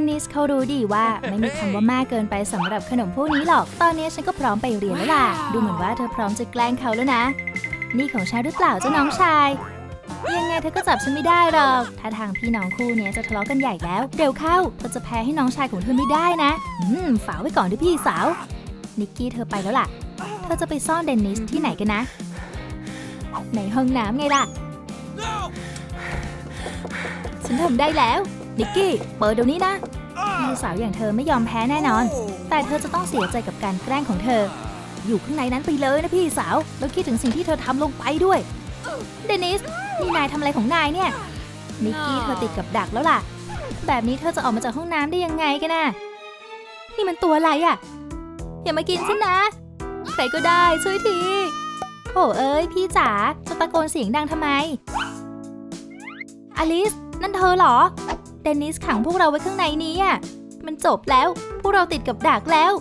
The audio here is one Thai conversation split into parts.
นนิสเขารู้ดีว่าไม่มีคำว่ามากเกินไปสำหรับขนมพวกนี้หรอก ตอนนี้ฉันก็พร้อมไปเรียนแล้วล่ะ ดูเหมือนว่าเธอพร้อมจะแกล้งเขาแล้วนะ นี่ของฉันหรือเปล่าเจ้าน้องชาย ยังไงเธอก็จับฉันไม่ได้หรอก ถ้าทางพี่น้องคู่นี้จะทะเลาะกันใหญ่แล้วเร็วเข้าเธอจะแพ้ให้น้องชายของเธอไม่ได้นะ อืมฝากไว้ก่อนด้วยพี่สาว นิกกี้เธอไปแล้วล่ะ เธอจะไปซ่อนเดนนิสที่ไหนกันนะ ในห้องน้ำไงล่ะ ฉันทำได้แล้ว นิกกี้ เปิดเดี๋ยวนี้นะพี่สาวอย่างเธอไม่ยอมแพ้แน่นอน แต่เธอจะต้องเสียใจกับการแกล้งของเธอ อยู่ข้างในนั้นไปเลยนะพี่สาว แล้วคิดถึงสิ่งที่เธอทำลงไปด้วย เดนิส นี่นายทำอะไรของนายเนี่ย นิกกี้เธอติดกับดักแล้วล่ะ แบบนี้เธอจะออกมาจากห้องน้ำได้ยังไงกันน่ะนี่มันตัวอะไรอะ่ะ อย่ามากินฉันนะ ใครก็ได้ช่วยทีโอ้เอ้ยพี่จ๋าจะตะโกนเสียงดังทำไม อลิส นั่นเธอเหรอ เดนิสขังพวกเราไว้ข้างในนี้อะ มันจบแล้ว พวกเราติดกับดักแล้ว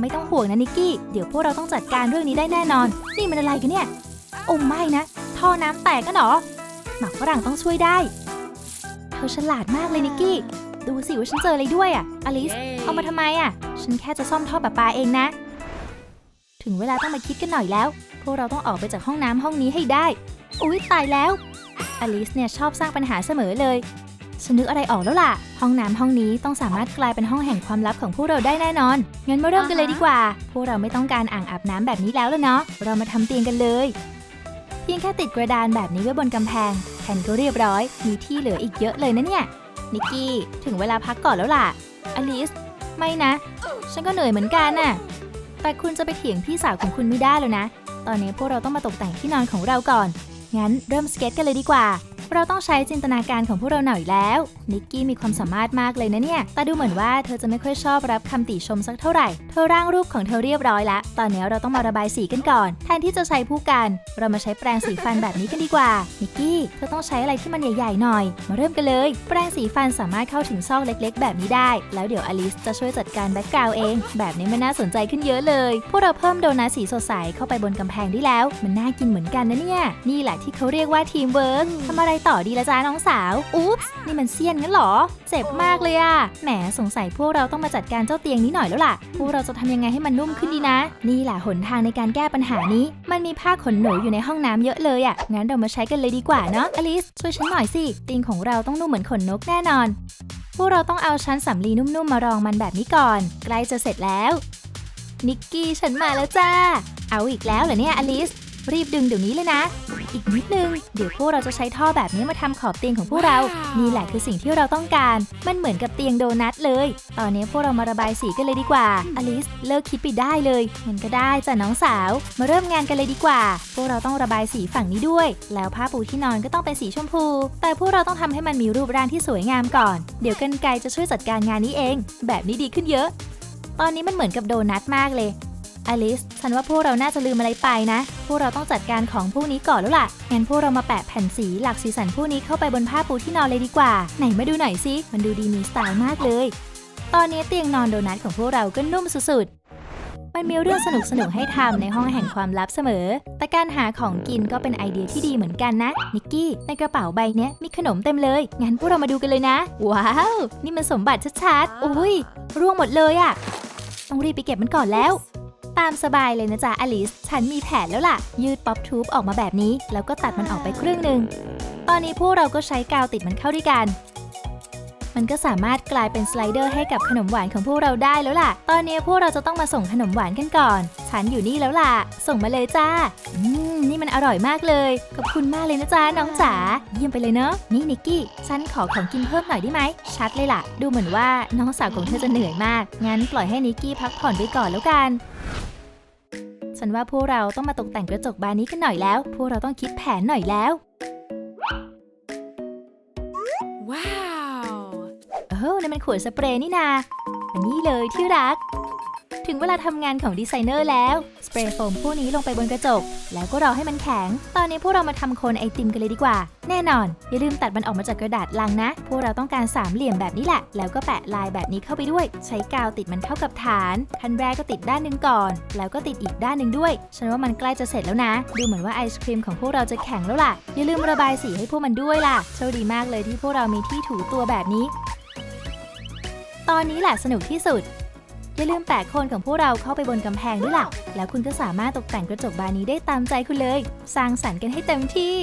ไม่ต้องห่วงนะนิกกี้ เดี๋ยวพวกเราต้องจัดการเรื่องนี้ได้แน่นอน นี่มันอะไรกันเนี่ย โอ้ไม่นะ ท่อน้ำแตกกันเหรอ หมักฝรั่งต้องช่วยได้ เธอฉลาดมากเลยนิกกี้ ดูสิว่าฉันเจออะไรด้วยอะ อลิส เอามาทำไมอะ ฉันแค่จะซ่อมท่อประปาเองนะ ถึงเวลาต้องมาคิดกันหน่อยแล้ว พวกเราต้องออกไปจากห้องน้ำห้องนี้ให้ได้ อุ๊ยตายแล้วอลิสเนี่ยชอบสร้างปัญหาเสมอเลย ฉันนึกอะไรออกแล้วล่ะ ห้องน้ำห้องนี้ต้องสามารถกลายเป็นห้องแห่งความลับของพวกเราได้แน่นอน งั้นมาเริ่มกันเลยดีกว่า พวกเราไม่ต้องการอ่างอาบน้ำแบบนี้แล้วแล้วเนาะ เรามาทำเตียงกันเลย เพียงแค่ติดกระดานแบบนี้ไว้บนกำแพงแผ่นก็เรียบร้อย มีที่เหลืออีกเยอะเลยนะเนี่ย นิกกี้ ถึงเวลาพักก่อนแล้วล่ะ อลิส ไม่นะ ฉันก็เหนื่อยเหมือนกันน่ะ แต่คุณจะไปเถียงพี่สาวของคุณไม่ได้แล้วนะ ตอนนี้พวกเราต้องมาตกแต่งที่นอนของเราก่อน งั้นเริ่มสเก็ตกันเลยดีกว่า เราต้องใช้จินตนาการของพวกเราหน่อยแล้วนิกกี้มีความสามารถมากเลยนะเนี่ย แต่ดูเหมือนว่าเธอจะไม่ค่อยชอบรับคำติชมสักเท่าไหร่ เธอร่างรูปของเธอเรียบร้อยแล้วตอนนี้เราต้องมาระบายสีกันก่อน แทนที่จะใช้ผู้กัน เรามาใช้แปรงสีฟันแบบนี้กันดีกว่า นิกกี้ เธอต้องใช้อะไรที่มันใหญ่ๆหน่อย มาเริ่มกันเลย แปรงสีฟันสามารถเข้าถึงซอกเล็กๆ แบบนี้ได้ แล้วเดี๋ยวอลิสจะช่วยจัดการแบ็กกราวเอง แบบนี้มันน่าสนใจขึ้นเยอะเลย พวกเราเพิ่มโดนัทสีสดใสเข้าไปบนกำแพงได้แล้ว มันน่ากินเหมือนกันนะเนี่ย นี่แหละที่เขาเรียกว่าทีมเวิร์กทำอะไรต่อดีละจ้าน้องสาว อุ๊ปส์นี่มันเสี้ยนงั้นเหรอ เจ็บมากเลยอะแหมสงสัยพวกเราต้องมาจัดการเจ้าเตียงนี้หน่อยแล้วล่ะ พวกเราจะทำยังไงให้มันนุ่มขึ้นดีนะ นี่แหละหนทางในการแก้ปัญหานี้ มันมีผ้าขนหนูอยู่ในห้องน้ำเยอะเลยอะงั้นเรามาใช้กันเลยดีกว่าเนาะ อลิส ช่วยฉันหน่อยสิ เตียงของเราต้องนุ่มเหมือนขนนกแน่นอน พวกเราต้องเอาชั้นสำลีนุ่มๆมารองมันแบบนี้ก่อน ใกล้จะเสร็จแล้ว นิกกี้ฉันมาแล้วจ้า เอาอีกแล้วเหรอเนี่ยอลิส รีบดึงเดี๋ยวนี้เลยนะ อีกนิดนึง เดี๋ยวพวกเราจะใช้ท่อแบบนี้มาทำขอบเตียงของพวกเรา นี่แหละคือสิ่งที่เราต้องการ มันเหมือนกับเตียงโดนัทเลย ตอนนี้พวกเรามาระบายสีกันเลยดีกว่า อลิสเลิกคิดไปได้เลยงั้นก็ได้จ้ะน้องสาว มาเริ่มงานกันเลยดีกว่า พวกเราต้องระบายสีฝั่งนี้ด้วย แล้วผ้าปูที่นอนก็ต้องเป็นสีชมพู แต่พวกเราต้องทำให้มันมีรูปร่างที่สวยงามก่อน เดี๋ยวกันไกรจะช่วยจัดการงานนี้เอง แบบนี้ดีขึ้นเยอะ ตอนนี้มันเหมือนกับโดนัทมากเลย อลิสฉันว่าพวกเราน่าจะลืมอะไรไปนะ พวกเราต้องจัดการของพวกนี้ก่อนแล้วล่ะ งั้นพวกเรามาแปะแผ่นสีหลักสีสันพวกนี้เข้าไปบนผ้าปูที่นอนเลยดีกว่า ไหนมาดูหน่อยสิมันดูดีมีสไตล์มากเลย ตอนนี้เตียงนอนโดนัทของพวกเราก็นุ่มสุดๆ มันมีเรื่องสนุกสนุกให้ทำในห้องแห่งความลับเสมอ แต่การหาของกินก็เป็นไอเดียที่ดีเหมือนกันนะ นิกกี้ ในกระเป๋าใบเนี้ยมีขนมเต็มเลย งั้นพวกเรามาดูกันเลยนะ ว้าว นี่มันสมบัติชัดๆ อุ้ย ร่วงหมดเลยอะต้องรีบไปเก็บมันก่อนแล้ว ตามสบายเลยนะจ๊ะอลิส ฉันมีแผนแล้วล่ะ ยืดป๊อปทูบออกมาแบบนี้ แล้วก็ตัดมันออกไปครึ่งหนึ่ง ตอนนี้พวกเราก็ใช้กาวติดมันเข้าด้วยกัน มันก็สามารถกลายเป็นสไลเดอร์ให้กับขนมหวานของพวกเราได้แล้วล่ะ ตอนนี้พวกเราจะต้องมาส่งขนมหวานกันก่อน ฉันอยู่นี่แล้วล่ะ ส่งมาเลยจ้า อืม อร่อยมากเลย ขอบคุณมากเลยนะจ๊ะน้องจ๋า เยี่ยมไปเลยเนาะ นี่นิกกี้ ฉันขอของกินเพิ่มหน่อยได้ไหม ชัดเลยล่ะ ดูเหมือนว่าน้องสาวของเธอจะเหนื่อยมาก งั้นปล่อยให้นิกกี้พักผ่อนไปก่อนแล้วกันฉันว่าพวกเราต้องมาตกแต่งกระจกบานนี้กันหน่อยแล้ว พวกเราต้องคิดแผนหน่อยแล้ว Wow! เออนั่นมันขวดสเปรย์นี่นา อันนี้เลยที่รัก ถึงเวลาทำงานของดีไซเนอร์แล้วส เปรย์โฟมพวกนี้ลงไปบนกระจก แล้วก็รอให้มันแข็ง ตอนนี้พวกเรามาทำโคนไอติมกันเลยดีกว่า แน่นอน อย่าลืมตัดมันออกมาจากกระดาษลังนะ พวกเราต้องการสามเหลี่ยมแบบนี้แหละ แล้วก็แปะลายแบบนี้เข้าไปด้วย ใช้กาวติดมันเข้ากับฐานขั้นแรกก็ติดด้านหนึ่งก่อน แล้วก็ติดอีกด้านหนึ่งด้วย ฉันว่ามันใกล้จะเสร็จแล้วนะ ดูเหมือนว่าไอศครีมของพวกเราจะแข็งแล้วล่ะ อย่าลืมระบายสีให้พวกมันด้วยล่ะ โชคดีมากเลยที่พวกเรามีที่ถูตัวแบบนี้ ตอนนี้แหละสนุกที่สุด อย่าลืมแปะโคนของพวกเราเข้าไปบนกำแพงด้วยล่ะ แล้วคุณก็สามารถตกแต่งกระจกบานนี้ได้ตามใจคุณเลย สร้างสรรค์กันให้เต็มที่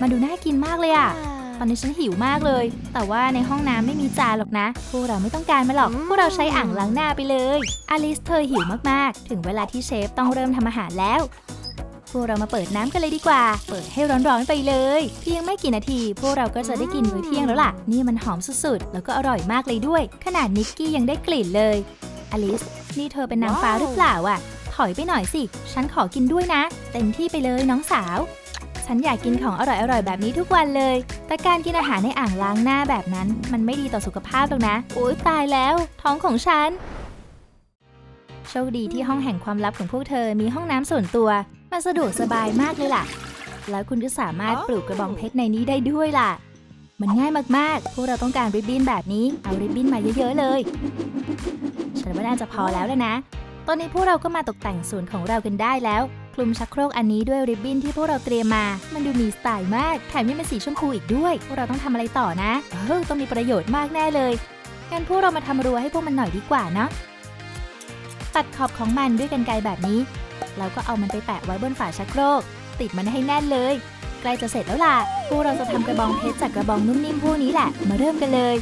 มันดูน่ากินมากเลยอะตอนนี้ฉันหิวมากเลย แต่ว่าในห้องน้ำไม่มีจานหรอกนะ พวกเราไม่ต้องการมาหรอก พวกเราใช้อ่างล้างหน้าไปเลย อลิสเธอหิวมากๆ ถึงเวลาที่เชฟต้องเริ่มทำอาหารแล้ว พวกเรามาเปิดน้ำกันเลยดีกว่า เปิดให้ร้อนๆไปเลย เพียงไม่กี่นาที พวกเราก็จะได้กินมื้อเที่ยงแล้วล่ะ นี่มันหอมสุดๆ แล้วก็อร่อยมากเลยด้วย ขนาดนิกกี้ยังได้กลิ่นเลย อลิส นี่เธอเป็นนางฟ้าหรือเปล่าอะ ถอยไปหน่อยสิ ฉันขอกินด้วยนะ เต็มที่ไปเลยน้องสาว ฉันอยากกินของอร่อยๆ แบบนี้ทุกวันเลย แต่การกินอาหารในอ่างล้างหน้าแบบนั้น มันไม่ดีต่อสุขภาพหรอกนะ โอ๊ยตายแล้ว ท้องของฉัน โชคดีที่ห้องแห่งความลับของพวกเธอมีห้องน้ำส่วนตัว มันสะดวกสบายมากเลยล่ะ แล้วคุณก็สามารถปลูกกระบองเพชรในนี้ได้ด้วยล่ะมันง่ายมาก ๆ พวกเราต้องการริบบิ้นแบบนี้ เอาริบบิ้นมาเยอะ ๆ เลย ฉันว่าน่าจะพอแล้วแล้วนะ ตอนนี้พวกเราก็มาตกแต่งส่วนของเรากันได้แล้ว คลุมชักโครกอันนี้ด้วยริบบิ้นที่พวกเราเตรียมมา มันดูมีสไตล์มาก แถมยังเป็นสีชมพูอีกด้วย พวกเราต้องทำอะไรต่อนะ เออต้องมีประโยชน์มากแน่เลย งั้นพวกเรามาทำรั้วให้พวกมันหน่อยดีกว่าเนาะตัดขอบของมันด้วยกันไกรแบบนี้ แล้วก็เอามันไปแปะไว้บนฝาชักโครก ติดมันให้แน่นเลย ใกล้จะเสร็จแล้วล่ะ พวกเราจะทำกระบองเพชรจากกระบองนุ่มนิ่มพวกนี้แหละ มาเริ่มกันเลย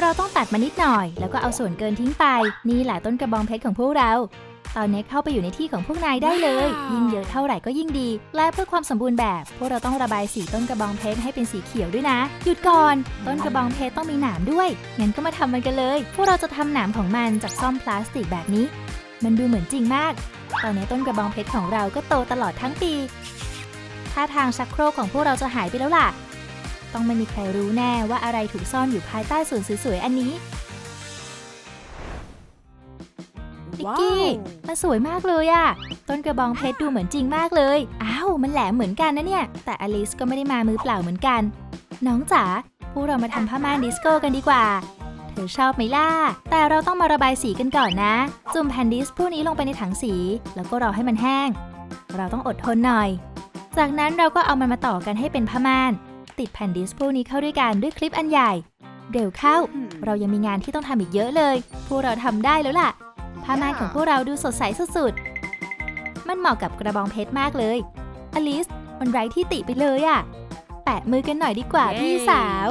เราต้องตัดมานิดหน่อย แล้วก็เอาส่วนเกินทิ้งไป นี่แหละต้นกระบองเพชรของพวกเรา ตอนนี้เข้าไปอยู่ในที่ของพวกนายได้เลยว้าวยิ่งเยอะเท่าไหร่ก็ยิ่งดี และเพื่อความสมบูรณ์แบบ พวกเราต้องระบายสีต้นกระบองเพชรให้เป็นสีเขียวด้วยนะ หยุดก่อน ต้นกระบองเพชรต้องมีหนามด้วย งั้นก็มาทำมันกันเลย พวกเราจะทำหนามของมันจากซ่อมพลาสติกแบบนี้ มันดูเหมือนจริงมาก ตอนนี้ต้นกระบองเพชรของเราก็โตตลอดทั้งปีท่าทางชักโครกของพวกเราจะหายไปแล้วล่ะ ต้องไม่มีใครรู้แน่ว่าอะไรถูกซ่อนอยู่ภายใต้ส่วนสวยๆ อันนี้นิกกี้มันสวยมากเลยอะต้นกระบองเพชรดูเหมือนจริงมากเลย อ้าว มันแหลมเหมือนกันนะเนี่ย แต่อลิสก็ไม่ได้มามือเปล่าเหมือนกัน น้องจ๋า พวกเรามาทำผ้าม่านดิสโก้กันดีกว่า เธอชอบไหมล่ะ แต่เราต้องมาระบายสีกันก่อนนะ จุ่มแผ่นดิสพวกนี้ลงไปในถังสี แล้วก็รอให้มันแห้ง เราต้องอดทนหน่อย จากนั้นเราก็เอามันมาต่อกันให้เป็นผ้าม่าน ติดแผ่นดิสพวกนี้เข้าด้วยกันด้วยคลิปอันใหญ่ เร็วเข้า เรายังมีงานที่ต้องทำอีกเยอะเลย พวกเราทำได้แล้วล่ะ ผ้าม่านของพวกเราดูสดใสสุดๆ มันเหมาะกับกระบองเพชรมากเลย อลิส มันไร้ที่ติไปเลยอะแปะมือกันหน่อยดีกว่าเย้พี่สาว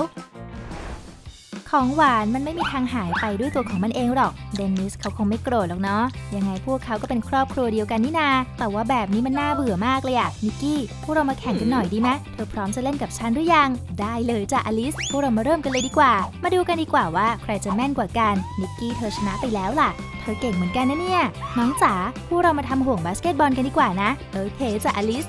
ของหวานมันไม่มีทางหายไปด้วยตัวของมันเองหรอก เดนนิสเขาคงไม่โกรธหรอกเนาะ ยังไงพวกเขาก็เป็นครอบครัวเดียวกันนี่นา แต่ว่าแบบนี้มันน่าเบื่อมากเลยอะนิกกี้ พวกเรามาแข่งกันหน่อยดีไหมเธอพร้อมจะเล่นกับฉันหรือยัง ได้เลยจ้ะอลิส พวกเรามาเริ่มกันเลยดีกว่า มาดูกันดีกว่าว่าใครจะแม่นกว่ากัน นิกกี้เธอชนะไปแล้วล่ะเธอเก่งเหมือนกันนะเนี่ย น้องจ๋า พวกเรามาทำห่วงบาสเกตบอลกันดีกว่านะ โอเคจ้ะอลิส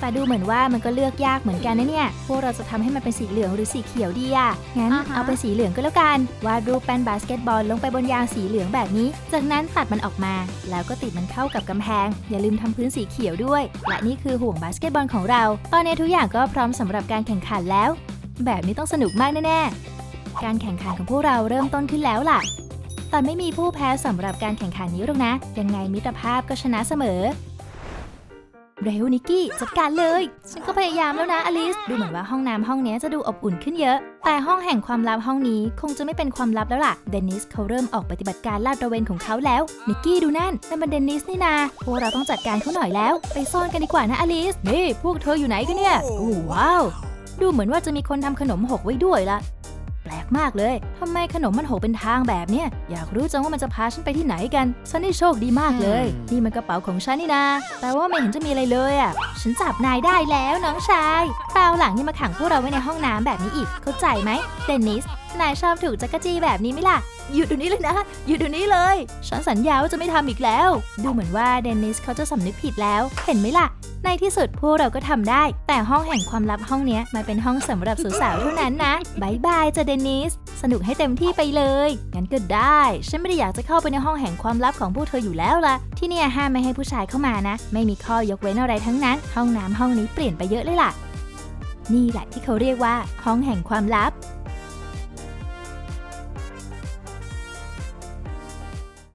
แต่ดูเหมือนว่ามันก็เลือกยากเหมือนกันนะเนี่ย พวกเราจะทำให้มันเป็นสีเหลืองหรือสีเขียวดีอะงั้นอ่าฮะเอาเป็นสีเหลืองก็แล้วกัน วาดรูปแป้นบาสเกตบอลลงไปบนยางสีเหลืองแบบนี้ จากนั้นตัดมันออกมา แล้วก็ติดมันเข้ากับกำแพง อย่าลืมทำพื้นสีเขียวด้วย และนี่คือห่วงบาสเกตบอลของเรา ตอนนี้ทุกอย่างก็พร้อมสำหรับการแข่งขันแล้ว แบบนี้ต้องสนุกมากแน่ๆ การแข่งขันของพวกเราเริ่มต้นขึ้นแล้วล่ะแต่ไม่มีผู้แพ้สำหรับการแข่งขันนี้หรอกนะ ยังไงมิตรภาพก็ชนะเสมอ เร็วนิกกี้จัดการเลย ฉันก็พยายามแล้วนะอลิส ดูเหมือนว่าห้องน้ำห้องนี้จะดูอบอุ่นขึ้นเยอะ แต่ห้องแห่งความลับห้องนี้คงจะไม่เป็นความลับแล้วล่ะ เดนนิสเขาเริ่มออกปฏิบัติการลาดตระเวนของเขาแล้ว นิกกี้ดูนั่นนั่นมันเดนนิสนี่นาพวกเราต้องจัดการเขาหน่อยแล้ว ไปซ่อนกันดีกว่านะอลิส นี่พวกเธออยู่ไหนกันเนี่ย โอ้ว้าว ดูเหมือนว่าจะมีคนทำขนมหกไว้ด้วยละ มากเลยทำไมขนมมันหกเป็นทางแบบเนี้ยอยากรู้จังว่ามันจะพาฉันไปที่ไหนกัน ฉันนี่โชคดีมากเลยอืมนี่มันกระเป๋าของฉันนี่นาแต่ว่าไม่เห็นจะมีอะไรเลยอะ ฉันจับนายได้แล้วน้องชายคราวหลังอย่ามาขังพวกเราไว้ในห้องน้ำแบบนี้อีก เข้าใจไหมเดนนิส นายชอบถูกจักรจี้แบบนี้ไหมล่ะ หยุดเดี๋ยวนี้เลยนะ หยุดเดี๋ยวนี้เลย ฉันสัญญาว่าจะไม่ทำอีกแล้ว ดูเหมือนว่าเดนนิสเขาจะสำนึกผิดแล้ว เห็นไหมล่ะ ในที่สุดพวกเราก็ทำได้ แต่ห้องแห่งความลับห้องเนี้ยมันเป็นห้องสำหรับสาวๆเท่านั้นนะบายบายจ้ะเดนนิส สนุกให้เต็มที่ไปเลย งั้นก็ได้ ฉันไม่ได้อยากจะเข้าไปในห้องแห่งความลับของพวกเธออยู่แล้วล่ะ ที่เนี่ยห้ามไม่ให้ผู้ชายเข้ามานะ ไม่มีข้อยกเว้นอะไรทั้งนั้น ห้องน้ำห้องนี้เปลี่ยนไปเยอะเลยล่ะ นี่แหละที่เขาเรียกว่าห้องแห่งความลับ